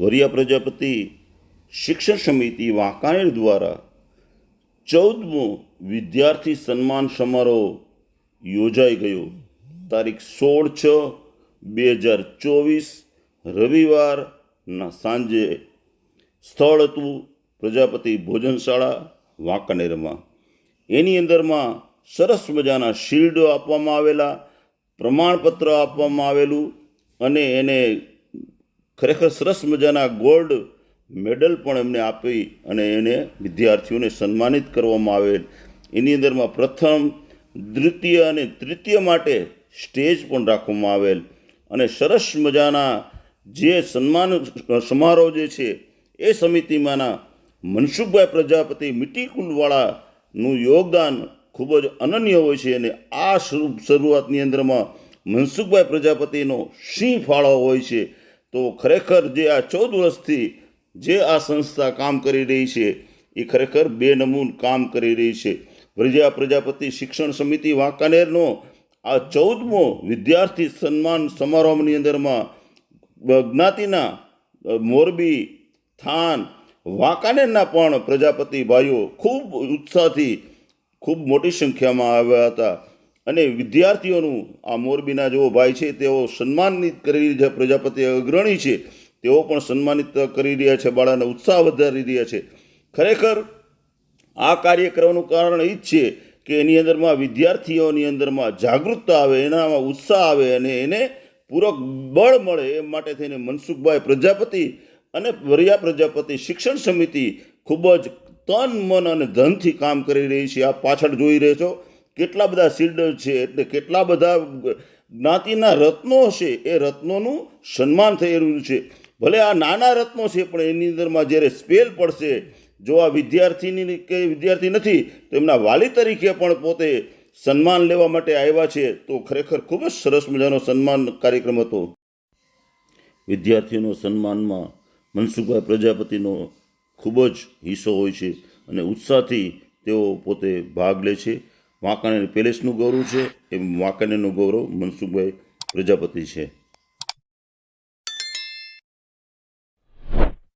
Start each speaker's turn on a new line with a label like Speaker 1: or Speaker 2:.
Speaker 1: વરિયા પ્રજાપતિ શિક્ષણ સમિતિ વાંકાનેર દ્વારા ચૌદમો વિદ્યાર્થી સન્માન સમારોહ યોજાઈ ગયો. તારીખ સોળ છ બે હજાર ચોવીસ રવિવારના સાંજે સ્થળ હતું પ્રજાપતિ ભોજનશાળા વાંકાનેરમાં. એની અંદરમાં સરસ મજાના શિલ્ડો આપવામાં આવેલા, પ્રમાણપત્ર આપવામાં આવેલું અને એને ખરેખર સરસ મજાના ગોલ્ડ મેડલ પણ એમને આપી અને એને વિદ્યાર્થીઓને સન્માનિત કરવામાં આવેલ એની અંદરમાં પ્રથમ, દ્વિતીય અને તૃતીય માટે સ્ટેજ પણ રાખવામાં આવેલ. અને સરસ મજાના જે સન્માન, સમારોહ જે છે, એ સમિતિમાંના મનસુખભાઈ પ્રજાપતિ મિટીકુલવાળાનું યોગદાન ખૂબ જ અનન્ય હોય છે અને આ શરૂ- શરૂઆતની અંદરમાં મનસુખભાઈ પ્રજાપતિનો સિંહ ફાળો હોય છે. તો ખરેખર જે આ ચૌદ વર્ષથી જે આ સંસ્થા કામ કરી રહી છે, એ ખરેખર બે નમૂન કામ કરી રહી છે. વ્રજા પ્રજાપતિ શિક્ષણ સમિતિ વાંકાનેરનો આ ચૌદમો વિદ્યાર્થી સન્માન સમારોહની અંદરમાં જ્ઞાતિના, મોરબી, થાન, વાંકાનેરના પણ પ્રજાપતિ ભાઈઓ ખૂબ ઉત્સાહથી ખૂબ મોટી સંખ્યામાં આવ્યા હતા. અને વિદ્યાર્થીઓનું આ મોરબીના જેવો ભાઈ છે, તેઓ સન્માનિત કરી રહ્યા પ્રજાપતિ અગ્રણી છે, તેઓ પણ સન્માનિત કરી રહ્યા છે, બાળાને ઉત્સાહ વધારી રહ્યા છે. ખરેખર આ કાર્ય કરવાનું કારણ એ જ છે કે એની અંદરમાં વિદ્યાર્થીઓની અંદરમાં જાગૃતતા આવે, એનામાં ઉત્સાહ આવે અને એને પૂરક બળ મળે એ માટે થઈને મનસુખભાઈ પ્રજાપતિ અને વરિયા પ્રજાપતિ શિક્ષણ સમિતિ ખૂબ જ તન, મન અને ધનથી કામ કરી રહી છે. આ પાછળ જોઈ રહ્યો છો કેટલા બધા શિલ્ડર છે, એટલે કેટલા બધા જ્ઞાતિના રત્નો હશે એ રત્નોનું સન્માન થઈ રહ્યું છે. ભલે આ નાના રત્નો છે, પણ એની અંદરમાં જ્યારે સ્પેલ પડશે, જો આ વિદ્યાર્થીની કે વિદ્યાર્થી નથી, તો એમના વાલી તરીકે પણ પોતે સન્માન લેવા માટે આવ્યા છે. તો ખરેખર ખૂબ જ સરસ મજાનો સન્માન કાર્યક્રમ હતો. વિદ્યાર્થીઓનો સન્માનમાં મનસુખભાઈ પ્રજાપતિનો ખૂબ જ હિસ્સો હોય છે અને ઉત્સાહથી તેઓ પોતે ભાગ લે છે. વાંકાનેર પેલેસનું ગૌરવ છે એ વાંકાનેરનું ગૌરવ મનસુખભાઈ પ્રજાપતિ છે.